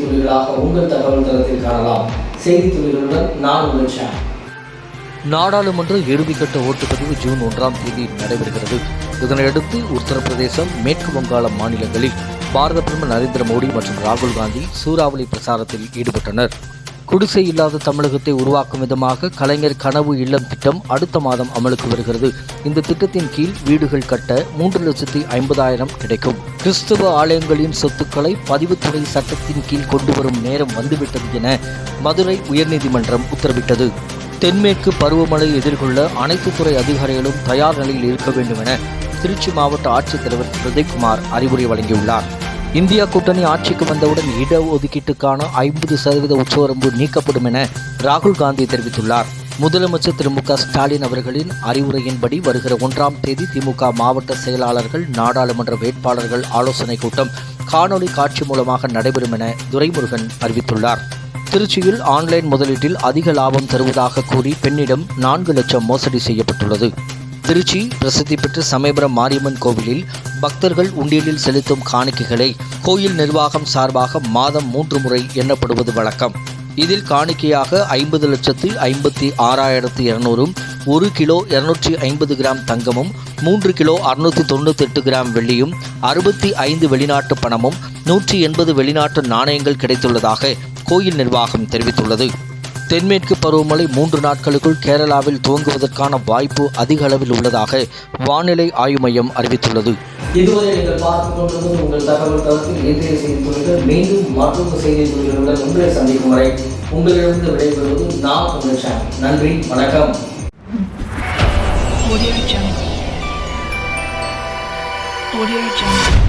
துளிகளாக உங்கள் தகவல் தளத்தில் காணலாம். செய்தி துளிகளுடன் நான் உங்கள் ஷாம் நாடாளுமன்ற இறுதிக்கட்ட ஓட்டுப்பதிவு ஜூன் ஒன்றாம் தேதி நடைபெறுகிறது. இதனையடுத்து உத்தரப்பிரதேசம் மேற்கு வங்காள மாநிலங்களில் பாரத பிரதமர் நரேந்திர மோடி மற்றும் ராகுல் காந்தி சூறாவளி பிரசாரத்தில் ஈடுபட்டனர். குடிசை இல்லாத தமிழகத்தை உருவாக்கும் விதமாக கலைஞர் கனவு இல்லம் திட்டம் அடுத்த மாதம் அமலுக்கு வருகிறது. இந்த திட்டத்தின் கீழ் வீடுகள் கட்ட மூன்று லட்சத்தி ஐம்பதாயிரம் கிடைக்கும். கிறிஸ்துவ ஆலயங்களின் சொத்துக்களை பதிவுத்துறை சட்டத்தின் கீழ் கொண்டு வரும் நேரம் வந்துவிட்டது என மதுரை உயர்நீதிமன்றம் உத்தரவிட்டது. தென்மேற்கு பருவமழை எதிர்கொள்ள அனைத்து துறை அதிகாரிகளும் தயார் நிலையில் இருக்க வேண்டும் என திருச்சி மாவட்ட ஆட்சித்தலைவர் பிரதீப்குமார் அறிவுரை வழங்கியுள்ளார். இந்தியா கூட்டணி ஆட்சிக்கு வந்தவுடன் இடஒதுக்கீட்டுக்கான ஐம்பது சதவீத உச்சவரம்பு நீக்கப்படும் என ராகுல் காந்தி தெரிவித்துள்ளார். முதலமைச்சர் திரு மு க ஸ்டாலின் அவர்களின் அறிவுரையின்படி வருகிற ஒன்றாம் தேதி திமுக மாவட்ட செயலாளர்கள் நாடாளுமன்ற வேட்பாளர்கள் ஆலோசனைக் கூட்டம் காணொலி காட்சி மூலமாக நடைபெறும் என துரைமுருகன் அறிவித்துள்ளார். திருச்சியில் ஆன்லைன் முதலீட்டில் அதிக லாபம் தருவதாக கூறி பெண்ணிடம் நான்கு லட்சம் மோசடி செய்யப்பட்டுள்ளது. திருச்சி பிரசித்தி பெற்ற சமயபுரம் மாரியம்மன் கோவிலில் பக்தர்கள் உண்டியலில் செலுத்தும் காணிக்கைகளை கோயில் நிர்வாகம் சார்பாக மாதம் மூன்று முறை எண்ணப்படுவது வழக்கம். இதில் காணிக்கையாக ஐம்பது லட்சத்து ஐம்பத்தி ஆறாயிரத்து இருநூறும் ஒரு கிலோ இருநூற்றி ஐம்பது கிராம் தங்கமும் மூன்று கிலோ அறுநூற்றி தொண்ணூற்றி எட்டு கிராம் வெள்ளியும் அறுபத்தி ஐந்து வெளிநாட்டு பணமும் நூற்றி எண்பது வெளிநாட்டு நாணயங்கள் கிடைத்துள்ளதாக கோயில் நிர்வாகம் தெரிவித்துள்ளது. தென்மேற்கு பருவமழை மூன்று நாட்களுக்குள் கேரளாவில் துவங்குவதற்கான வாய்ப்பு அதிக அளவில் உள்ளதாக வானிலை ஆய்வு மையம் அறிவித்துள்ளது. இதுவரை நீங்கள் பார்த்துக் கொண்டிருந்தது உங்கள் தகவல் தளத்தில் இன்றைய செய்தி துறைகள் மீண்டும் மற்றொரு செய்தி துறைகளுடன் உங்களை சந்திக்கும் வரை உங்களிடமிருந்து விடைபெறுவது நான் உங்கள் சேனல் நன்றி வணக்கம் Audio Jungle. Audio Jungle.